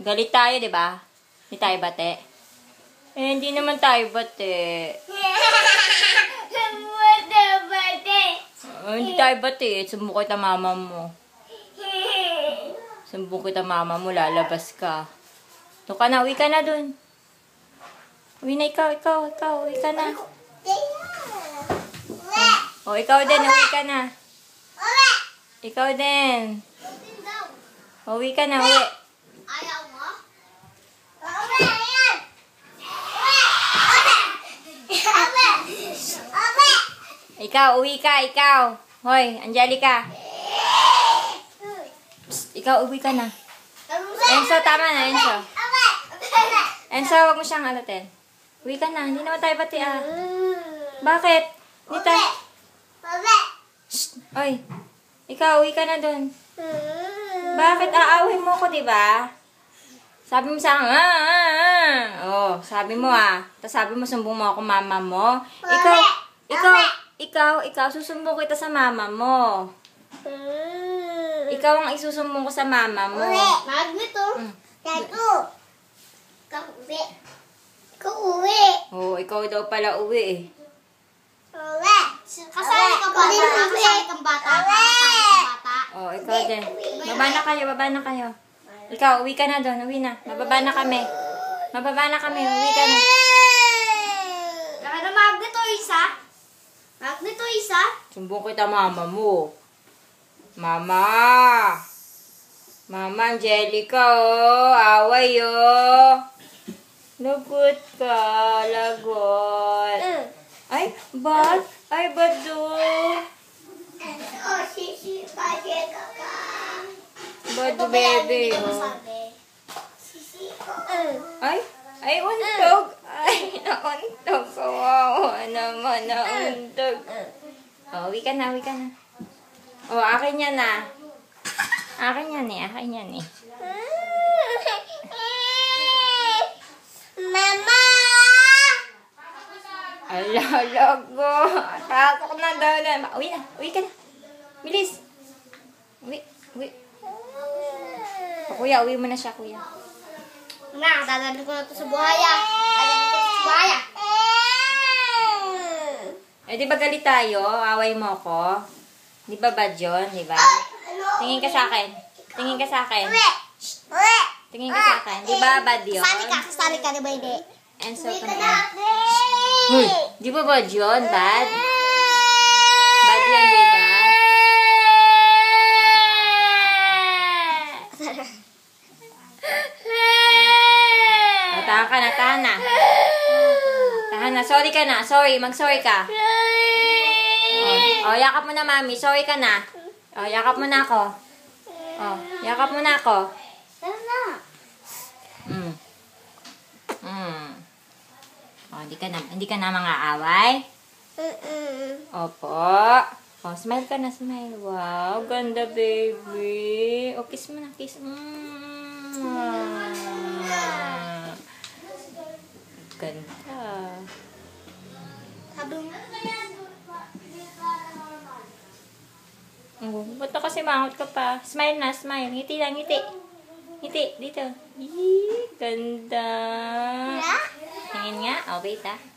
Galit tayo, di ba? Hindi tayo bate. Eh, hindi naman tayo bate. Oh, hindi tayo bate. Sumbong kita mama mo. Sumbong kita mama mo, lalabas ka. Doon ka na, uwi ka na dun. Uwi na ikaw, ikaw, ikaw, uwi ka na. O, ikaw din, uwi ka na. Ikaw din. Uwi ka na, uwi. Ayaw mo? Ikaw, uwi ka, ikaw. Hoy, Angelica. Psst, ikaw, uwi ka na. Enzo, tama na, Enzo. Enzo, wag mo siyang alatin. Uwi ka na, hindi naman tayo pati ah. Bakit? Hindi tayo... Shh, oy. Ikaw, uwi ka na dun. Bakit aaway mo ko, di ba? Sabi mo sa akin, ah, ah, ah. Oh, sabi mo ah. Tapos sabi mo, sumbong mo ako mama mo. Ikaw, ikaw, ikaw, ikaw, susumbong kita sa mama mo. Ikaw ang isusumbong ko sa mama mo. Magnet oh. Mm. Tago. Kauwi. Kauwi. Oo, oh, ikaw daw pala uwi eh. Uwi. Kasali ka ba? Kasali kang bata. Kasali kang bata. Oo, oh, ikaw din. Baba na kayo, baba na kayo. Ikaw, uwi ka na doon, uwi na. Mababa na kami. Mababa na kami, uwi ka na. Laka na magnet isa. Magnet oh, isa. Sumbong kita mama mo. Mama! Mama Angelica, oh. Away, oh. Lagot ka, lagot. Ay, bad? Ay, bad do. Bad baby, oh. Sisi, Ay, ay, untog. Ay, nauntog. Kawawa naman, nauntog. Oh, uwi ka na, uwi ka na. Oh, akin yan na. Akin yan eh, akin yan eh. Mama! Ala, lago. Takot na daw na. Uwi na, uwi ka na. Bilis. Uwi, uwi. O, kuya, uwi mo na siya, kuya. Na, dadalhin ko na to sa buhaya. Dadalhin ko sa buhaya. Eh, di ba galit tayo? Away mo ko. Di ba bad yun? Di ba? Tingin ka sa akin. Tingin ka sa akin. Tingin ka sa akin. Di ba bad yun? Kasali ka, kasali ka, di ba hindi? And so. Uy, di ba bad yun? Bad yun, di ba? O, tahan ka na, tahan na. Tahan na. Sorry ka na. Sorry, mag-sorry ka. O, o, yakap mo na, mami. Sorry ka na. O, yakap mo na ako. O, yakap mo na ako. Mm. Mm. O, hindi ka na, hindi ka na mga away? Opo. O, smile ka na, smile. Wow, ganda, baby. O, kiss mo na, kiss. Mm. Ganda. Oh, ba't na kasi mangot ka pa? Smile na, smile. Ngiti lang, ngiti. Ngiti, dito. Yee, ganda. Tingin nga. Oh, wait ah.